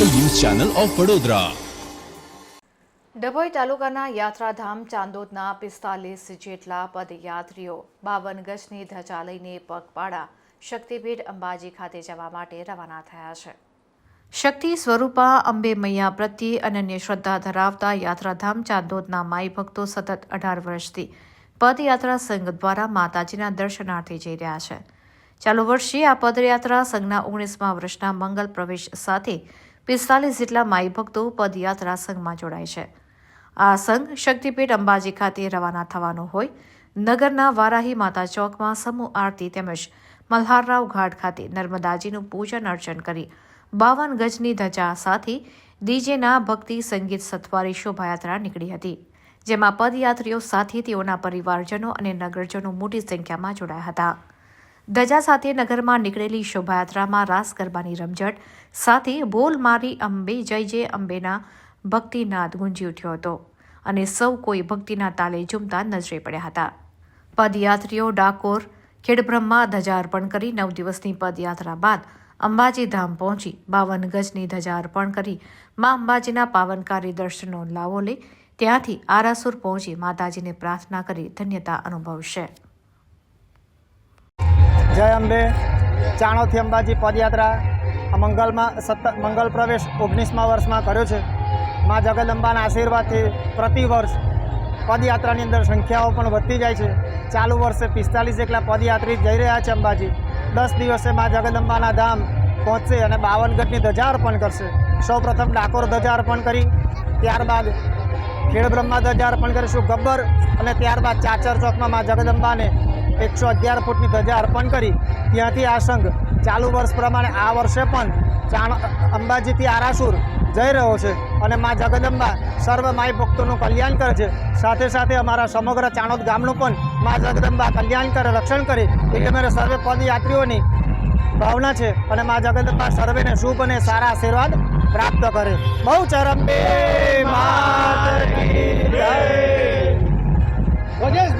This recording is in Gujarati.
Channel of Vadodara. ડભોઈ તાલુકાના યાત્રાધામ ચાંદોદના પિસ્તાલીસ જેટલા પદયાત્રીઓ બાવન ગજની ધજા લઈને પગપાળા શક્તિપીઠ અંબાજી ખાતે જવા માટે રવાના થયા છે. શક્તિ સ્વરૂપા, અંબે મૈયા પ્રત્યે અનન્ય શ્રદ્ધા ધરાવતા યાત્રાધામ ચાંદોદના માઈ ભક્તો સતત અઢાર વર્ષથી પદયાત્રા સંઘ દ્વારા માતાજીના દર્શનાર્થે જઈ રહ્યા છે. ચાલુ વર્ષે આ પદયાત્રા સંઘના ઓગણીસમા વર્ષના મંગલ પ્રવેશ સાથે પિસ્તાલીસ જેટલા માઈ ભક્તો પદયાત્રા સંઘમાં જોડાય છે. આ સંઘ શક્તિપીઠ અંબાજી ખાતે રવાના થવાનો હોય. નગરના વારાહી માતા ચોકમાં સમૂહ આરતી તેમજ મલ્હારરાવ ઘાટ ખાતે નર્મદાજીનું પૂજન અર્ચન કરી બાવન ગજની ધજા સાથે ડીજેના ભક્તિ સંગીત સથવારી શોભાયાત્રા નીકળી હતી, જેમાં પદયાત્રીઓ સાથે તેઓના પરિવારજનો અને નગરજનો મોટી સંખ્યામાં જોડાયા હતા. ધજા સાથે નગરમાં નીકળેલી શોભાયાત્રામાં રાસ ગરબાની રમઝટ સાથે બોલ મારી અંબે જય જય અંબેના ભક્તિનાદ ગુંજી ઉઠ્યો હતો અને સૌ કોઈ ભક્તિના તાલે ઝૂમતા નજરે પડ્યા હતા. પદયાત્રીઓ ડાકોર, ખેડબ્રહ્મા ધજા અર્પણ કરી નવ દિવસની પદયાત્રા બાદ અંબાજી ધામ પહોંચી બાવન ગજની ધજા અર્પણ કરી મા અંબાજીના પાવનકારી દર્શનનો લાવો લે. ત્યાંથી આરાસુર પહોંચી માતાજીને પ્રાર્થના કરી ધન્યતા અનુભવશે. જય અંબે. ચાણોથી અંબાજી પદયાત્રા. મંગલમાં સત્તર મંગલ પ્રવેશ ઓગણીસમા વર્ષમાં કર્યો છે. મા જગદંબાના આશીર્વાદથી પ્રતિ વર્ષ પદયાત્રાની અંદર સંખ્યાઓ પણ વધતી જાય છે. ચાલુ વર્ષે પિસ્તાલીસ જેટલા પદયાત્રી જઈ રહ્યા છે અંબાજી. દસ દિવસે મા જગદંબાના ધામ પહોંચશે અને બાવનગઢની ધજા અર્પણ કરશે. સૌપ્રથમ ડાકોર ધજા અર્પણ કરી, ત્યારબાદ ખેડબ્રહ્મા ધજા અર્પણ કરીશું, ગબ્બર અને ત્યારબાદ ચાચર ચોકમાં મા જગદંબાને એકસો અગિયાર ફૂટની ધજા અર્પણ કરી. ત્યાંથી આ સંઘ ચાલુ વર્ષ પ્રમાણે આ વર્ષે પણ ચાણ અંબાજીથી આરાસુર જઈ રહ્યો છે અને મા જગદંબા સર્વ માય ભક્તોનું કલ્યાણ કરે છે. સાથે સાથે અમારા સમગ્ર ચાણોદ ગામનું પણ મા જગદંબા કલ્યાણ કરે, રક્ષણ કરે. એટલે અમારે સર્વે પદયાત્રીઓની ભાવના છે અને મા જગદંબા સર્વેને શુભ અને સારા આશીર્વાદ પ્રાપ્ત કરે. બહુ ચરંબે માત